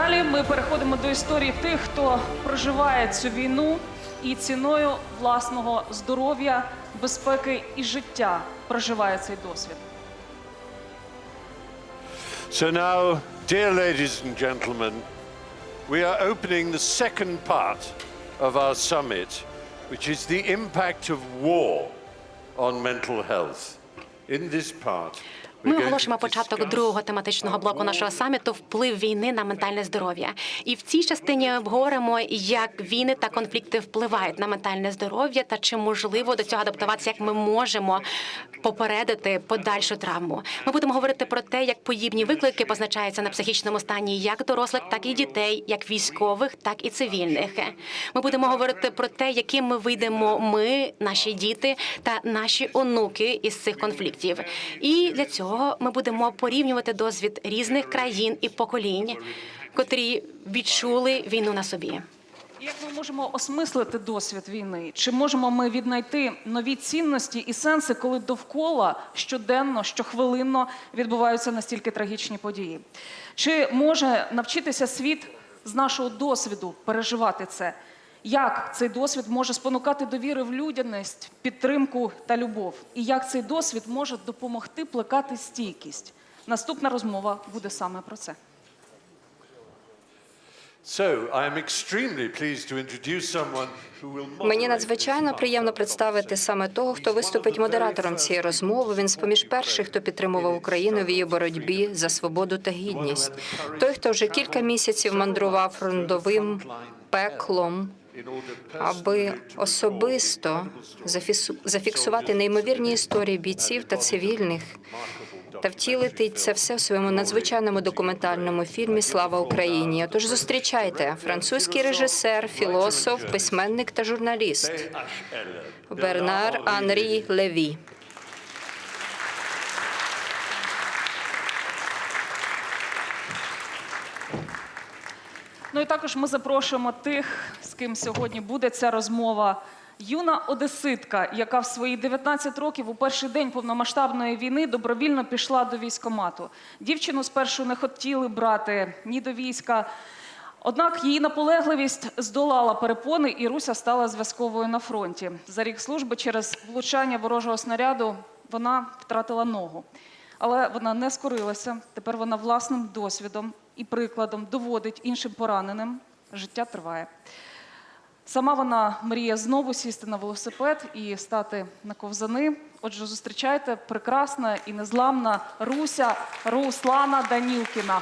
далі ми переходимо до історії тих, хто проживає цю війну і ціною власного здоров'я, безпеки і життя проживає цей досвід. So now, dear ladies and gentlemen, we are opening the second part of our summit, which is the impact of war on mental health. In this part, Ми оголошуємо початок другого тематичного блоку нашого саміту вплив війни на ментальне здоров'я. І в цій частині обговоримо, як війни та конфлікти впливають на ментальне здоров'я та чи можливо до цього адаптуватися, як ми можемо попередити подальшу травму. Ми будемо говорити про те, як подібні виклики позначаються на психічному стані як дорослих, так і дітей, як військових, так і цивільних. Ми будемо говорити про те, яким ми вийдемо ми, наші діти та наші онуки із цих конфліктів. І для цього ми будемо порівнювати досвід різних країн і поколінь, котрі відчули війну на собі. Як ми можемо осмислити досвід війни? Чи можемо ми віднайти нові цінності і сенси, коли довкола щоденно, щохвилинно відбуваються настільки трагічні події? Чи може навчитися світ з нашого досвіду переживати це? Як цей досвід може спонукати довіри в людяність, підтримку та любов? І як цей досвід може допомогти плекати стійкість? Наступна розмова буде саме про це. So, I am extremely pleased to introduce someone who will Мені надзвичайно приємно представити саме того, хто виступить модератором цієї розмови. Він з поміж перших, хто підтримував Україну в її боротьбі за свободу та гідність. Той, хто вже кілька місяців мандрував фронтовим пеклом, аби особисто зафіксувати неймовірні історії бійців та цивільних та втілити це все в своєму надзвичайному документальному фільмі Слава Україні. Отож, зустрічайте французький режисер, філософ, письменник та журналіст Бернар Анрі Леві. Ну і також ми запрошуємо тих, з ким сьогодні буде ця розмова. Юна одеситка, яка в свої 19 років у перший день повномасштабної війни добровільно пішла до військомату. Дівчину спершу не хотіли брати ні до війська. Однак її наполегливість здолала перепони, і Руся стала зв'язковою на фронті. За рік служби через влучання ворожого снаряду вона втратила ногу. Але вона не скорилася. Тепер вона власним досвідом і прикладом доводить іншим пораненим. Життя триває. Сама вона мріє знову сісти на велосипед і стати на ковзани. Отже, зустрічайте прекрасна і незламна Руся Руслана Данілкіна.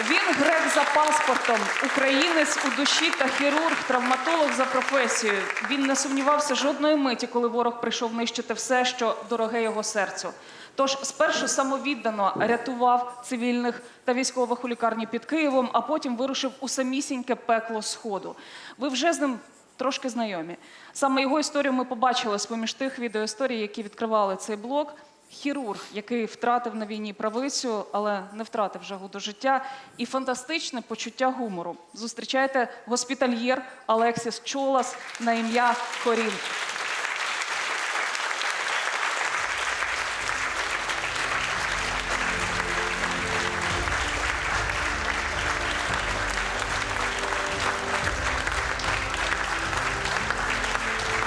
Він грек за паспортом, українець у душі та хірург, травматолог за професією. Він не сумнівався жодної миті, коли ворог прийшов нищити все, що дороге його серцю. Тож спершу самовіддано рятував цивільних та військових у лікарні під Києвом, а потім вирушив у самісіньке пекло сходу. Ви вже з ним трошки знайомі. Саме його історію ми побачили з поміж тих відеоісторій, які відкривали цей блок. Хірург, який втратив на війні правицю, але не втратив жагу до життя, і фантастичне почуття гумору. Зустрічайте госпітальєр Алексіс Чолас на ім'я Корін.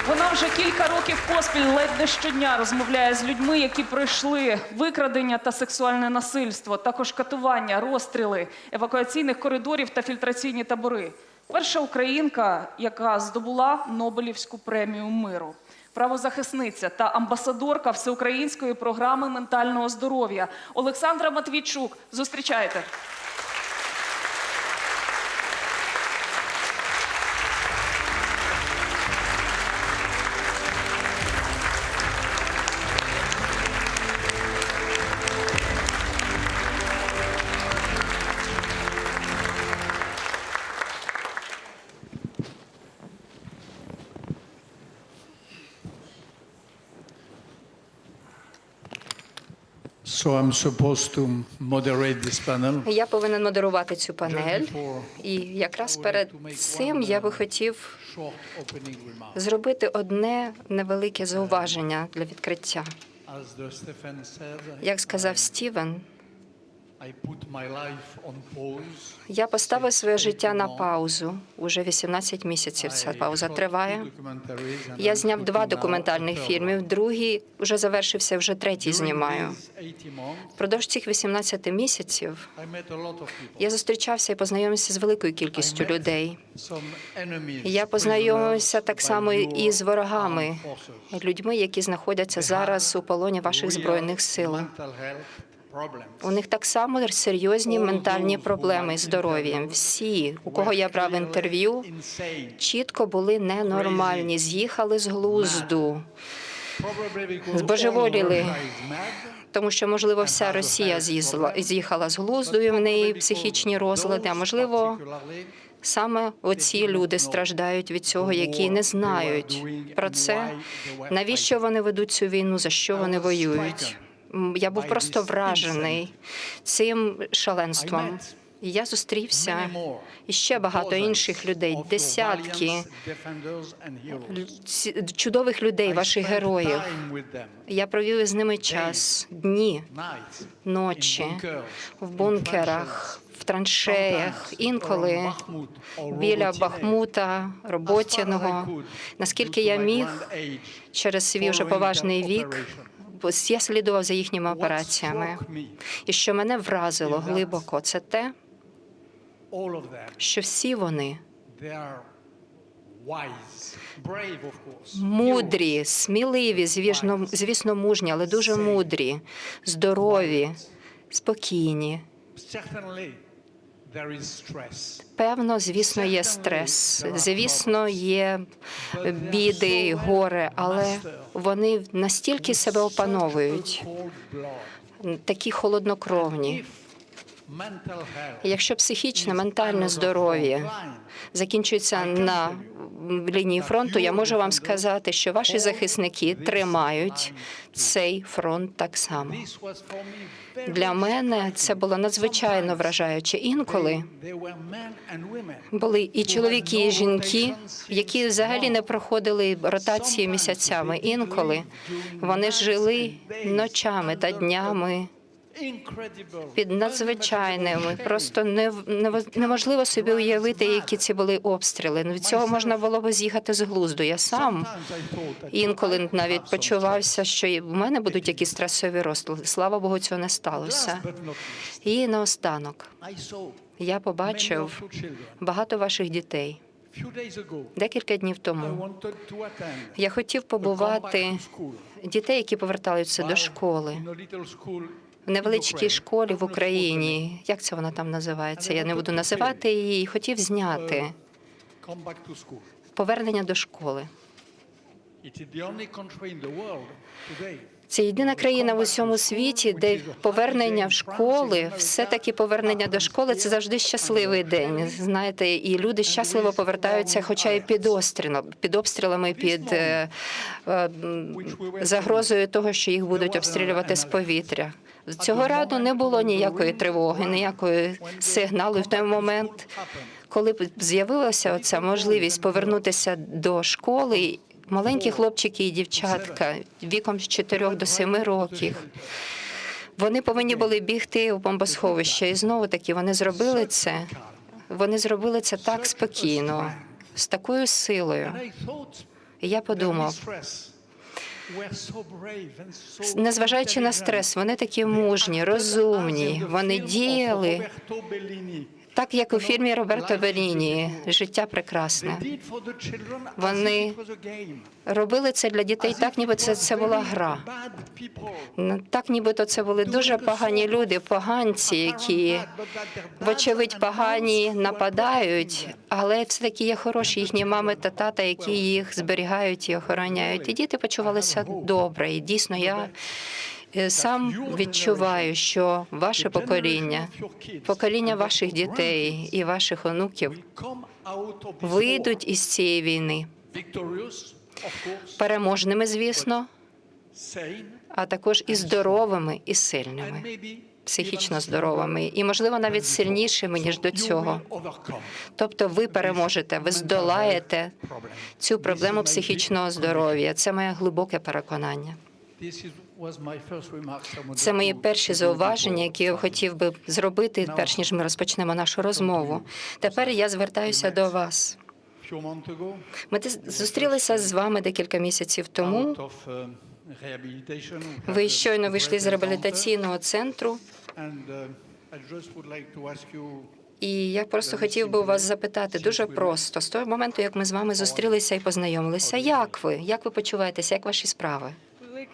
Вона вже кілька років поспіль ледь не щодня розмовляє з людьми, які пройшли викрадення та сексуальне насильство, також катування, розстріли, евакуаційних коридорів та фільтраційні табори. Перша українка, яка здобула Нобелівську премію миру. Правозахисниця та амбасадорка всеукраїнської програми ментального здоров'я Олександра Матвійчук. Зустрічайте. So I'm supposed to moderate this panel. Я повинен модерувати цю панель. І якраз перед цим я би uh, хотів зробити одне невелике зауваження для відкриття. Як сказав Стівен, я поставив своє життя на паузу. Уже 18 місяців ця пауза триває. Я зняв два документальних фільми. Другий вже завершився, вже третій знімаю. these 80 months, Впродовж цих 18 місяців я зустрічався і познайомився з великою кількістю людей. Я познайомився так само і з ворогами, людьми, які знаходяться зараз у полоні ваших збройних сил. У них так само серйозні ментальні проблеми здоров'ям. Всі, у кого я брав інтерв'ю, чітко були ненормальні, з'їхали з глузду, Збожеволіли. тому що, можливо, вся Росія з'їхала з глузду, і в неї психічні розлади. А можливо, саме оці люди страждають від цього, які не знають про це. Навіщо вони ведуть цю війну? За що вони воюють? Я був просто вражений цим шаленством. І я зустрівся і ще багато інших людей, десятки чудових людей, ваших героїв. Я провів з ними час, дні, ночі, в бункерах, в траншеях, інколи біля Бахмута, Роботіного. Наскільки я міг, через свій вже поважний вік, я слідував за їхніми операціями. І що мене вразило глибоко, це те, що всі вони мудрі, сміливі, звісно, звісно, мужні, але дуже мудрі, здорові, спокійні. Певно, звісно, є стрес, звісно, є біди, горе, але вони настільки себе опановують, такі холоднокровні. Якщо психічне, ментальне здоров'я закінчується на лінії фронту, я можу вам сказати, що ваші захисники тримають цей фронт так само. Для мене це було надзвичайно вражаюче. Інколи були і чоловіки, і жінки, які взагалі не проходили ротації місяцями. Інколи вони жили ночами та днями під надзвичайними. Просто не, не- неможливо собі уявити, які ці були обстріли. Ну, Від цього можна було б з'їхати з глузду. Я сам інколи навіть почувався, що в мене будуть якісь стресові розлади. Слава Богу, цього не сталося. І наостанок я побачив багато ваших дітей. Декілька днів тому я хотів побувати дітей, які повертаються до школи. В невеличкій школі в Україні, як це вона там називається? Я не буду називати її. і Хотів зняти повернення до школи. Це єдина країна в усьому світі, де повернення в школи, все таки повернення до школи це завжди щасливий день. Знаєте, і люди щасливо повертаються, хоча й під обстрілом, під обстрілами, під е, е, загрозою того, що їх будуть обстрілювати з повітря. Цього раду не було ніякої тривоги, ніякої сигналу. В той момент, коли з'явилася оця можливість повернутися до школи, маленькі хлопчики і дівчатка віком з 4 до 7 років. Вони повинні були бігти у бомбосховище, і знову таки вони зробили це. Вони зробили це так спокійно, з такою силою. І я подумав, незважаючи на стрес, вони такі мужні, розумні. Вони діяли так, як у фільмі Роберто Беліні Життя прекрасне. Вони робили це для дітей, так ніби це, це була гра. Так, нібито це були дуже погані люди, поганці, які, вочевидь, погані нападають, але все таки є хороші їхні мами та тата, які їх зберігають і охороняють. І діти почувалися добре. І дійсно я. Е, Сам відчуваю, що ваше покоління, покоління ваших дітей і ваших онуків вийдуть із цієї війни переможними, звісно, а також і здоровими, і сильними, психічно здоровими, і можливо навіть сильнішими ніж до цього. Тобто, ви переможете, ви здолаєте цю проблему психічного здоров'я. Це моє глибоке переконання. Це мої перші зауваження, які я хотів би зробити, перш ніж ми розпочнемо нашу розмову. Тепер я звертаюся до вас. Ми зустрілися з вами декілька місяців тому. had Ви щойно вийшли з реабілітаційного центру, uh, і я просто хотів би у вас запитати дуже просто з того моменту, як ми з вами зустрілися і познайомилися. Як ви? Як ви почуваєтеся? Як ваші справи?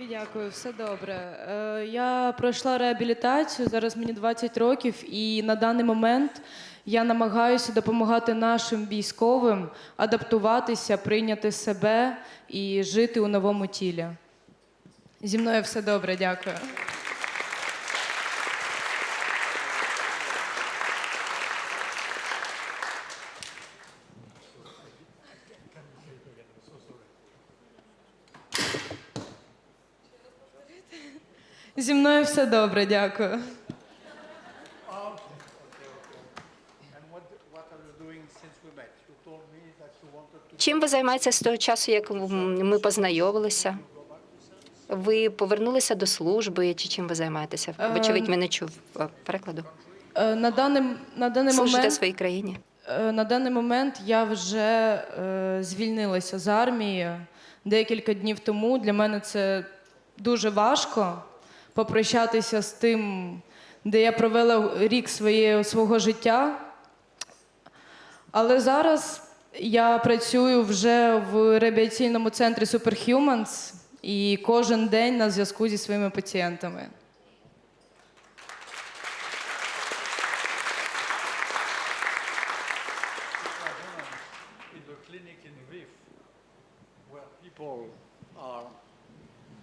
Дякую, все добре. Е, Я пройшла реабілітацію. Зараз мені 20 років, і на даний момент я намагаюся допомагати нашим військовим адаптуватися, прийняти себе і жити у новому тілі. Зі мною все добре, дякую. Зі мною все добре, дякую. Чим ви займаєтеся з того часу, як ми познайомилися? Ви повернулися до служби, чи чим ви займаєтеся? Вочевидь, ми не чув е, перекладу. Е, На даний, на даний Служите момент своїй країні? Е, На даний момент я вже е, звільнилася з армії декілька днів тому. Для мене це дуже важко попрощатися з тим, де я провела рік своє, свого життя. Але зараз я працюю вже в реабілітаційному центрі Superhumans і кожен день на зв'язку зі своїми пацієнтами.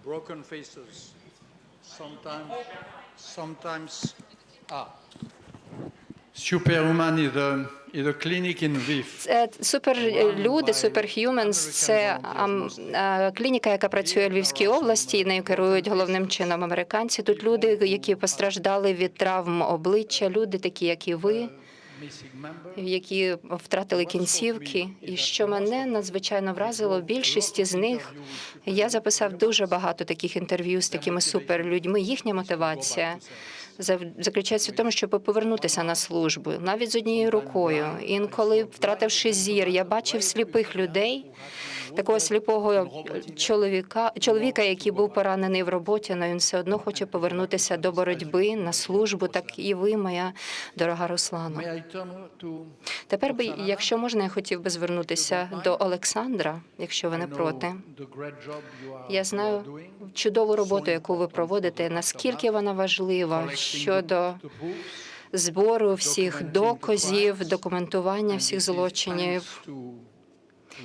broken faces, sometimes, sometimes, ah. Superhuman is a, is a clinic in Lviv. Суперлюди, Superhumans – це ам, е, клініка, яка працює в Львівській області. Нею керують головним чином американці. Тут люди, які постраждали від травм обличчя, люди такі, як і ви. Які втратили кінцівки, і що мене надзвичайно вразило, більшість з них я записав дуже багато таких інтерв'ю з такими суперлюдьми. Їхня мотивація заключається в тому, щоб повернутися на службу, навіть з однією рукою. Інколи, втративши зір, я бачив сліпих людей. Такого сліпого чоловіка, чоловіка, який був поранений в роботі, але він все одно хоче повернутися до боротьби на службу. Так і ви, моя дорога to Тепер би, якщо можна, я хотів би звернутися до Олександра, якщо ви не проти. Я знаю чудову роботу, яку ви проводите, наскільки вона важлива щодо збору всіх доказів, документування всіх злочинів.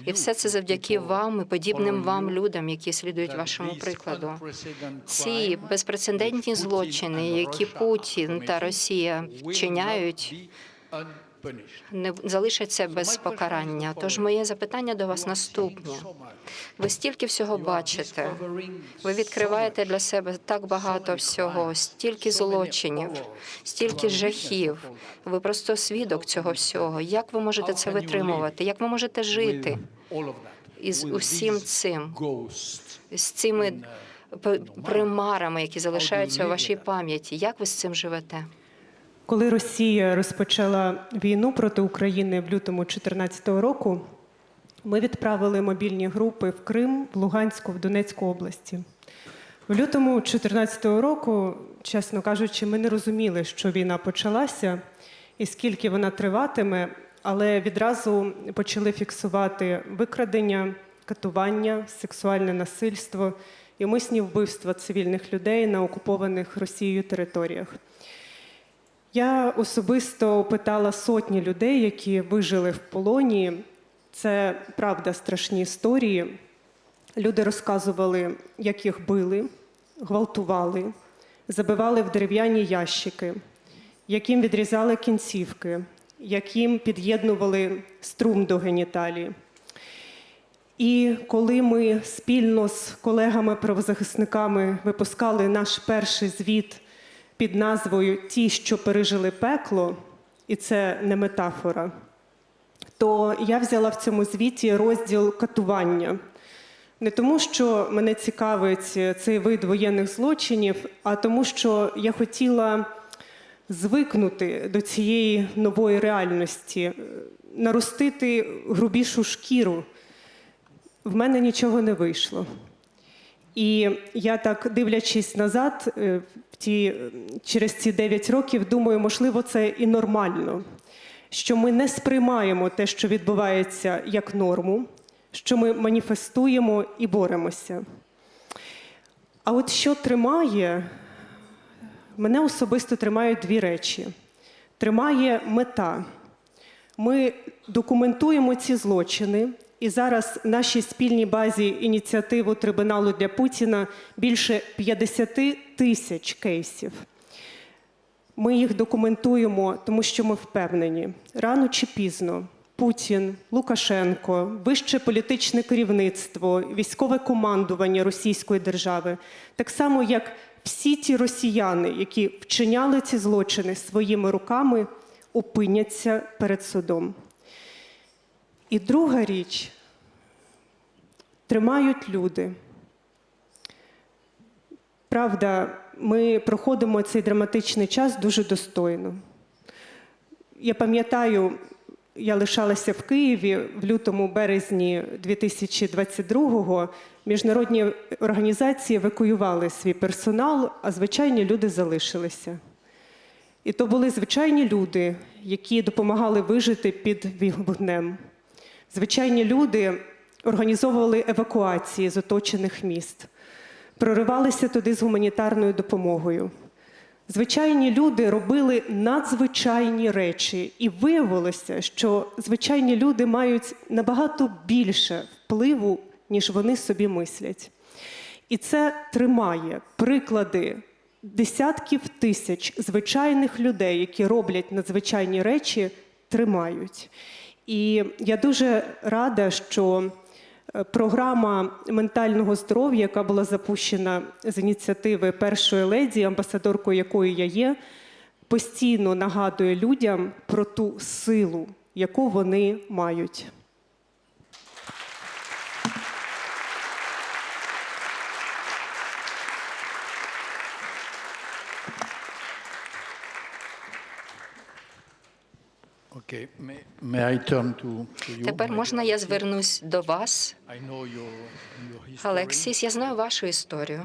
І все це завдяки вам і подібним вам людям, які слідують вашому прикладу. Ці безпрецедентні злочини, які Путін та Росія вчиняють, не залишаться без покарання. Тож моє запитання до вас наступне. Ви стільки всього бачите. Ви відкриваєте для себе так багато всього, стільки злочинів, стільки жахів. Ви просто свідок цього всього. Як ви можете це витримувати? Як ви можете жити із усім цим, з цими примарами, які залишаються у вашій пам'яті? Як ви з цим живете? Коли Росія розпочала війну проти України в лютому 2014 року, ми відправили мобільні групи в Крим, в Луганську, в Донецьку області. В лютому 2014 року, чесно кажучи, ми не розуміли, що війна почалася і скільки вона триватиме, але відразу почали фіксувати викрадення, катування, сексуальне насильство і умисні вбивства цивільних людей на окупованих Росією територіях. Я особисто опитала сотні людей, які вижили в полоні. Це правда страшні історії. Люди розказували, як їх били, гвалтували, забивали в дерев'яні ящики, яким відрізали кінцівки, яким під'єднували струм до геніталії. І коли ми спільно з колегами-правозахисниками випускали наш перший звіт під назвою Ті, що пережили пекло, і це не метафора, то я взяла в цьому звіті розділ катування. Не тому, що мене цікавить цей вид воєнних злочинів, а тому, що я хотіла звикнути до цієї нової реальності, наростити грубішу шкіру. В мене нічого не вийшло. І я так, дивлячись назад, е, в ті, е, через ці 9 років, думаю, можливо, це і нормально, що ми не сприймаємо те, що відбувається, як норму, що ми маніфестуємо і боремося. А от що тримає, мене особисто тримають дві речі: тримає мета. Ми документуємо ці злочини, і зараз нашій спільній базі ініціативу трибуналу для Путіна більше 50 тисяч кейсів. Ми їх документуємо, тому що ми впевнені, рано чи пізно Путін, Лукашенко, вище політичне керівництво, військове командування Російської держави, так само як всі ті росіяни, які вчиняли ці злочини своїми руками, опиняться перед судом. І друга річ тримають люди. Правда, ми проходимо цей драматичний час дуже достойно. Я пам'ятаю, я лишалася в Києві в лютому березні 2022-го. Міжнародні організації евакуювали свій персонал, а звичайні люди залишилися. І то були звичайні люди, які допомагали вижити під вогнем. Звичайні люди організовували евакуації з оточених міст, проривалися туди з гуманітарною допомогою. Звичайні люди робили надзвичайні речі, і виявилося, що звичайні люди мають набагато більше впливу, ніж вони собі мислять. І це тримає приклади десятків тисяч звичайних людей, які роблять надзвичайні речі, тримають. І я дуже рада, що е, програма ментального здоров'я, яка була запущена з ініціативи першої леді, амбасадоркою якої я є, постійно нагадує людям про ту силу, яку вони мають. Тепер можна я звернусь до вас. Алексіс, я знаю вашу історію.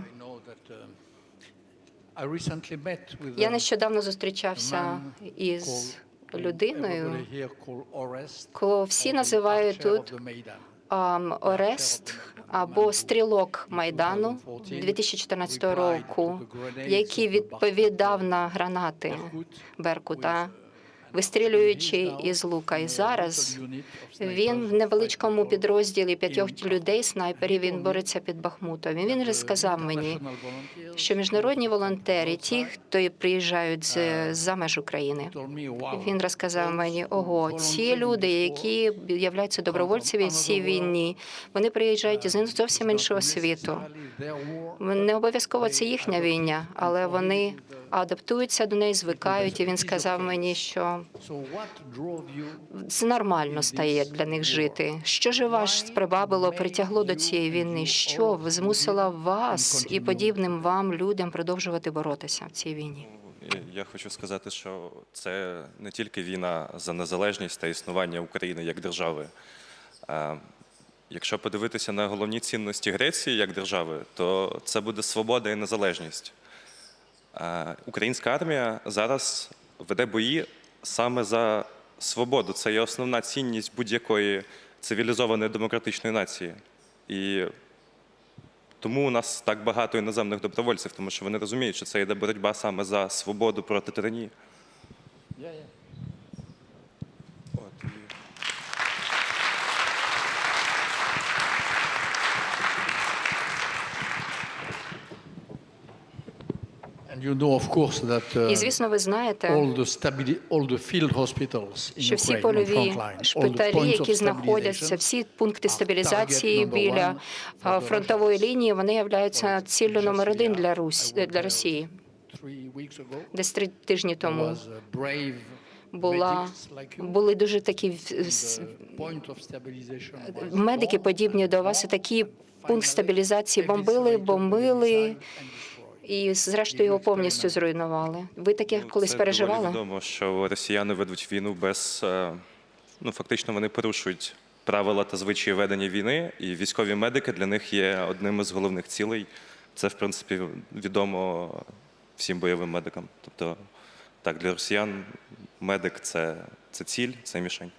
With Я нещодавно зустрічався із людиною, call Orest, кого всі називають тут Орест або стрілок Майдану 2014 року, який відповідав на гранати Беркута, вистрілюючи із лука. І зараз він в невеличкому підрозділі п'ятьох людей, снайперів, він бореться під Бахмутом. І він розказав мені, що міжнародні волонтери, ті, хто приїжджають з за меж України, він розказав мені, ого, ці люди, які являються добровольцями в цій війні, вони приїжджають із зовсім іншого світу. Не обов'язково це їхня війна, але вони адаптуються до неї, звикають. І він сказав мені, що це нормально стає для них жити. Що ж вас прибавило, притягло до цієї війни? Що змусило вас і подібним вам людям продовжувати боротися в цій війні? Я хочу сказати, що це не тільки війна за незалежність та існування України як держави. Якщо подивитися на головні цінності Греції як держави, то це буде свобода і незалежність. А Українська армія зараз веде бої саме за свободу. Це є основна цінність будь-якої цивілізованої демократичної нації. І тому у нас так багато іноземних добровольців, тому що вони розуміють, що це йде боротьба саме за свободу проти тиранії. От, і- And you know, of course, that uh, І звісно, ви знаєте, що всі польові шпиталі, які знаходяться, всі пункти стабілізації біля фронтової лінії, вони являються ціллю номер один для Русь для Росії. Десь три тижні тому була були дуже такі медики, подібні до вас, і такі пункт стабілізації бомбили, бомбили. І зрештою його повністю зруйнували. Ви таке Ну, колись це переживали? доволі відомо, що росіяни ведуть війну без е, ну фактично вони порушують правила та звичаї ведення війни, і військові медики для них є одним із головних цілей. Це в принципі відомо всім бойовим медикам. Тобто, так для росіян медик це, це ціль, це мішень.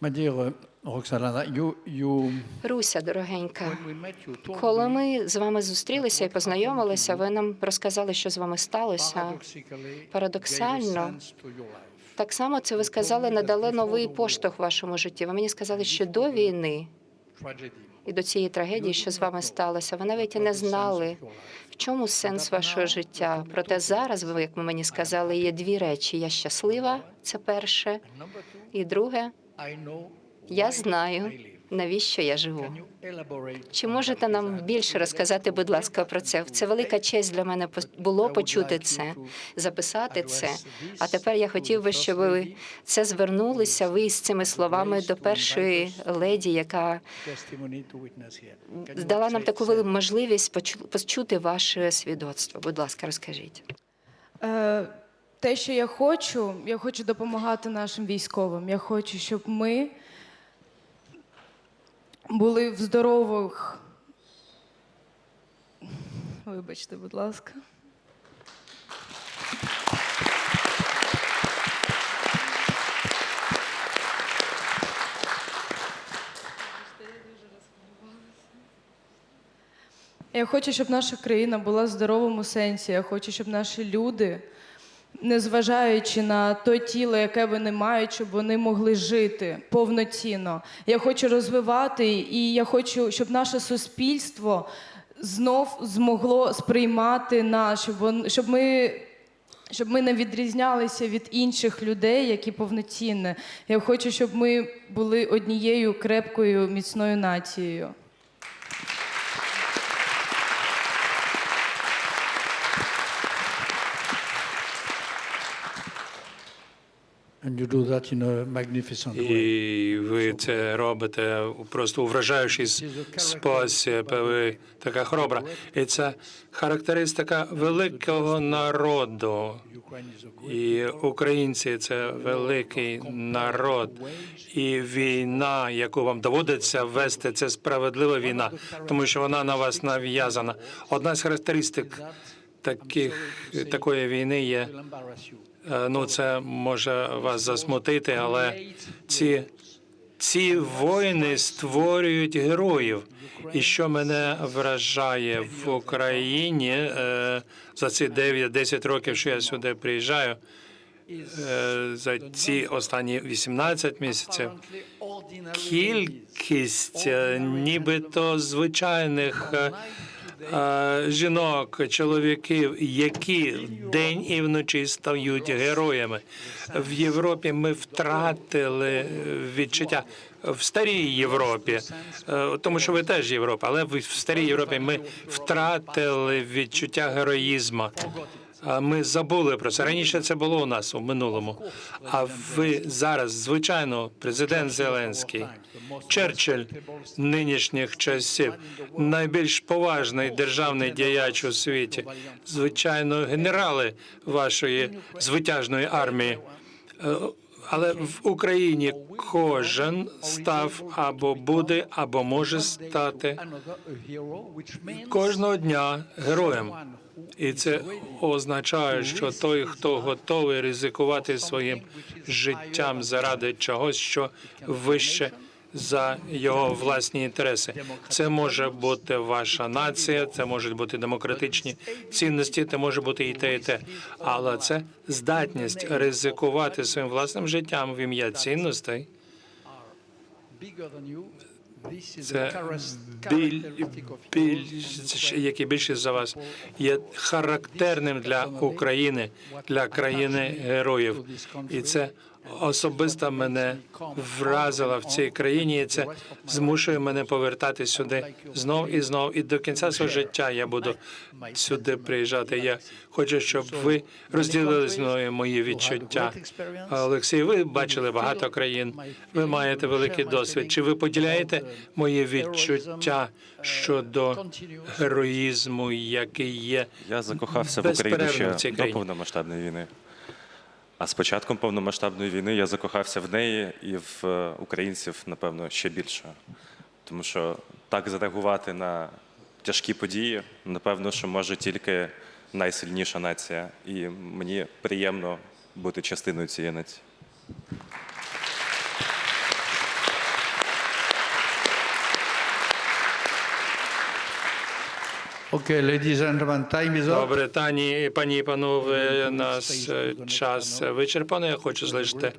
My you, Руся, дорогенька, коли ми з вами зустрілися і познайомилися, ви нам розказали, що з вами сталося. Парадоксально. Так само це ви сказали, надали новий поштовх вашому житті. Ви мені сказали, що до війни і до цієї трагедії, що з вами сталося, ви навіть і не знали, в чому сенс вашого життя. Проте зараз, ви, як ви мені сказали, є дві речі: я щаслива, це перше, і друге, я знаю, навіщо я живу. Чи можете нам більше розказати, будь ласка, про це? Це велика честь для мене було почути це, записати це. А тепер я хотів би, щоб ви це звернулися ви з цими словами до першої леді, яка дала нам таку можливість почу- почути ваше свідоцтво. Будь ласка, розкажіть. Е, те, що я хочу, я хочу допомагати нашим військовим. Я хочу, щоб ми були в здорових. Вибачте, будь ласка. Я хочу, щоб наша країна була в здоровому сенсі. Я хочу, щоб наші люди, незважаючи на те тіло, яке вони мають, щоб вони могли жити повноцінно. Я хочу розвивати, і я хочу, щоб наше суспільство знов змогло сприймати нас, щоб, вон- щоб ми. Щоб ми не відрізнялися від інших людей, які повноцінні. Я хочу, щоб ми були однією крепкою, міцною нацією. І ви це робите просто у вражаючий спосіб. Ви така хоробра. І це характеристика великого народу. І українці це великий народ. І війна, яку вам доводиться вести, це справедлива війна, тому що вона на вас нав'язана. Одна з характеристик таких такої війни є. Е, Ну, це може вас засмутити, але ці, ці воїни створюють героїв. І що мене вражає в Україні е, за ці 9-10 років, що я сюди приїжджаю, е, за ці останні 18 місяців, кількість нібито звичайних жінок, чоловіків, які день і вночі стають героями. В Європі ми втратили відчуття. В старій Європі, е, тому що ви теж Європа, але в старій Європі ми втратили відчуття героїзму. Ми забули про це. Раніше це було у нас у минулому. А ви зараз, звичайно, президент Зеленський, Черчилль нинішніх часів, найбільш поважний державний діяч у світі, звичайно, генерали вашої звитяжної армії. Е, Але в Україні кожен став або буде, або може стати кожного дня героєм. І це означає, що той, хто готовий ризикувати своїм життям заради чогось, що вище за його власні інтереси. Це може бути ваша нація, це можуть бути демократичні цінності, це може бути і те, і те. Але це здатність ризикувати своїм власним життям в ім'я цінностей Це біль, більш, який більше за вас є характерним для України, для країни героїв. І це особисто мене вразило в цій країні. І це змушує мене повертати сюди знов і знов. І до кінця свого життя я буду сюди приїжджати. Я хочу, щоб ви розділили зі мною мої відчуття. Олексій, ви бачили багато країн. Ви маєте великий досвід. Чи ви поділяєте мої відчуття щодо героїзму, який є Я закохався в Україну ще до повномасштабної війни. А з початком повномасштабної війни я закохався в неї і в е, українців, напевно, ще більше. Тому що так зареагувати на тяжкі події, напевно, що може тільки найсильніша нація. І мені приємно бути частиною цієї нації. Okay, ladies and gentlemen, time is up. Добре, тані, пані і панове, нас е, час вичерпано. Я хочу залишити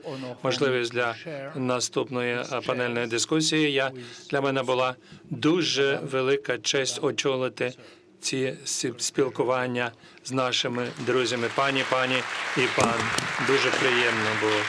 можливість для наступної е, панельної дискусії. Я для мене була дуже велика честь очолити ці спілкування з нашими друзями. Пані, пані і пан. Дуже приємно було.